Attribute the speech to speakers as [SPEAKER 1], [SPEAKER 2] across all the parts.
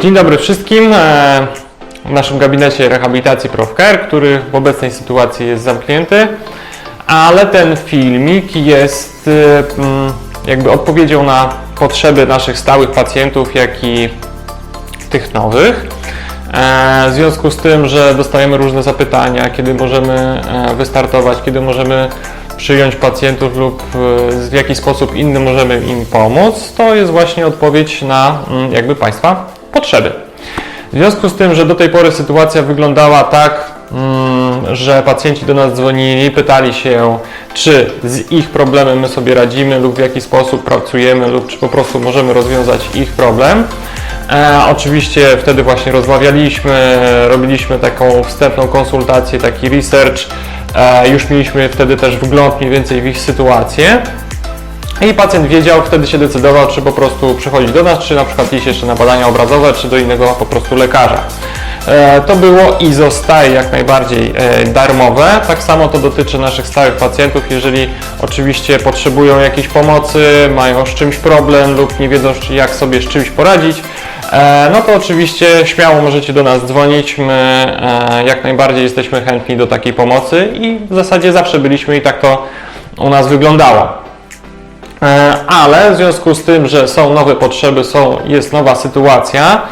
[SPEAKER 1] Dzień dobry wszystkim. E, W naszym gabinecie rehabilitacji ProfCare, który w obecnej sytuacji jest zamknięty, ale ten filmik jest e, mm, jakby odpowiedzią na potrzeby naszych stałych pacjentów, jak i tych nowych. E, W związku z tym, że dostajemy różne zapytania, kiedy możemy wystartować, kiedy możemy przyjąć pacjentów lub w jaki sposób inny możemy im pomóc, to jest właśnie odpowiedź na mm, jakby Państwa potrzeby. W związku z tym, że do tej pory sytuacja wyglądała tak, mm, że pacjenci do nas dzwonili, pytali się, czy z ich problemem my sobie radzimy lub w jaki sposób pracujemy lub czy po prostu możemy rozwiązać ich problem. E, oczywiście wtedy właśnie rozmawialiśmy, robiliśmy taką wstępną konsultację, taki research. E, już mieliśmy wtedy też wgląd mniej więcej w ich sytuację. I pacjent wiedział, wtedy się decydował, czy po prostu przychodzić do nas, czy na przykład iść jeszcze na badania obrazowe, czy do innego po prostu lekarza. E, To było i zostaje jak najbardziej e, darmowe. Tak samo to dotyczy naszych stałych pacjentów, jeżeli oczywiście potrzebują jakiejś pomocy, mają z czymś problem lub nie wiedzą jak sobie z czymś poradzić, e, no to oczywiście śmiało możecie do nas dzwonić. My jak najbardziej jesteśmy chętni do takiej pomocy i w zasadzie zawsze byliśmy i tak to u nas wyglądało. E, ale w związku z tym, że są nowe potrzeby, są, jest nowa sytuacja,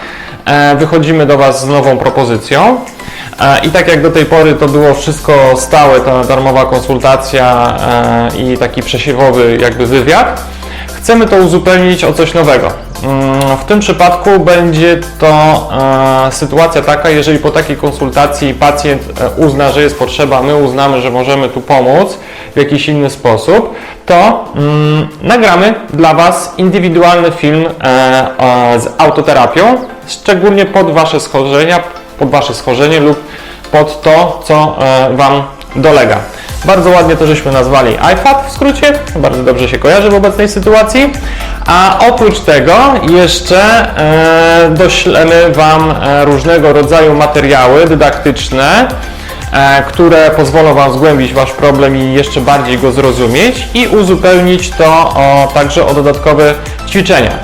[SPEAKER 1] e, wychodzimy do Was z nową propozycją. E, I tak jak do tej pory to było wszystko stałe, ta darmowa konsultacja i taki przesiewowy jakby wywiad, chcemy to uzupełnić o coś nowego. Mm, W tym przypadku będzie to e, sytuacja taka, jeżeli po takiej konsultacji pacjent e, uzna, że jest potrzeba, my uznamy, że możemy tu pomóc w jakiś inny sposób, to mm, nagramy dla Was indywidualny film e, z autoterapią, szczególnie pod Wasze schorzenia, pod Wasze schorzenie lub pod to, co Wam dolega. Bardzo ładnie to żeśmy nazwali iFat w skrócie, bardzo dobrze się kojarzy w obecnej sytuacji. A oprócz tego jeszcze e, doślemy Wam e, różnego rodzaju materiały dydaktyczne, e, które pozwolą Wam zgłębić Wasz problem i jeszcze bardziej go zrozumieć i uzupełnić to o, także o dodatkowe ćwiczenia.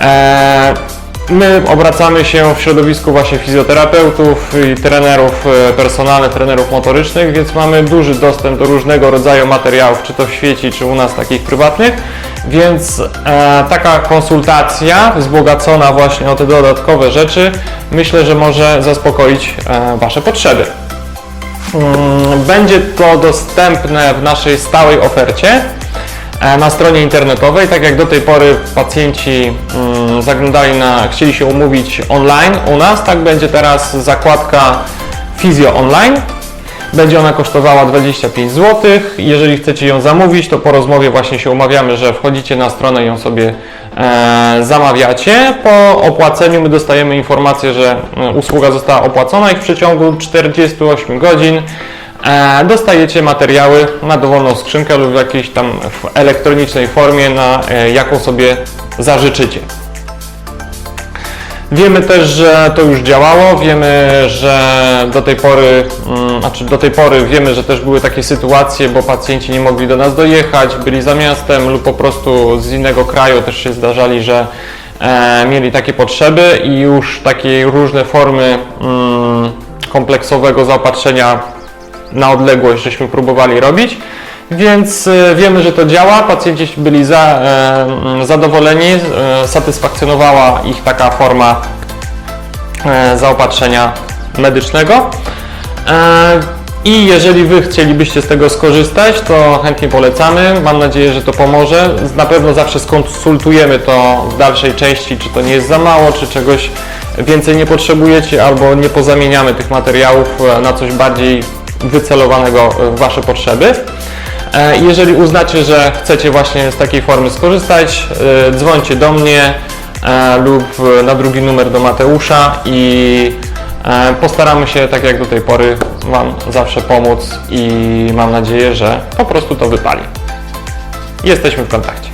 [SPEAKER 1] E, My obracamy się w środowisku właśnie fizjoterapeutów i trenerów e, personalnych, trenerów motorycznych, więc mamy duży dostęp do różnego rodzaju materiałów, czy to w świeci, czy u nas takich prywatnych, więc e, taka konsultacja wzbogacona właśnie o te dodatkowe rzeczy, myślę, że może zaspokoić e, Wasze potrzeby. Mm, Będzie to dostępne w naszej stałej ofercie na stronie internetowej. Tak jak do tej pory pacjenci mm, zaglądali na, chcieli się umówić online u nas, tak będzie teraz zakładka Fizjo Online. Będzie ona kosztowała 25 zł. Jeżeli chcecie ją zamówić, to po rozmowie właśnie się umawiamy, że wchodzicie na stronę i ją sobie e, zamawiacie. Po opłaceniu my dostajemy informację, że e, usługa została opłacona i w przeciągu 48 godzin e, dostajecie materiały na dowolną skrzynkę lub w jakiejś tam elektronicznej formie, na e, jaką sobie zażyczycie. Wiemy też, że to już działało, wiemy, że do tej pory, mm, znaczy do tej pory wiemy, że też były takie sytuacje, bo pacjenci nie mogli do nas dojechać, byli za miastem lub po prostu z innego kraju też się zdarzali, że e, mieli takie potrzeby i już takie różne formy mm, kompleksowego zaopatrzenia na odległość żeśmy próbowali robić. Więc e, wiemy, że to działa. Pacjenci byli za, e, zadowoleni, e, satysfakcjonowała ich taka forma zaopatrzenia medycznego. I jeżeli Wy chcielibyście z tego skorzystać, to chętnie polecamy. Mam nadzieję, że to pomoże. Na pewno zawsze skonsultujemy to w dalszej części, czy to nie jest za mało, czy czegoś więcej nie potrzebujecie, albo nie pozamieniamy tych materiałów na coś bardziej wycelowanego w Wasze potrzeby. E, Jeżeli uznacie, że chcecie właśnie z takiej formy skorzystać, e, dzwońcie do mnie e, lub na drugi numer do Mateusza i postaramy się, tak jak do tej pory, Wam zawsze pomóc i mam nadzieję, że po prostu to wypali. Jesteśmy w kontakcie.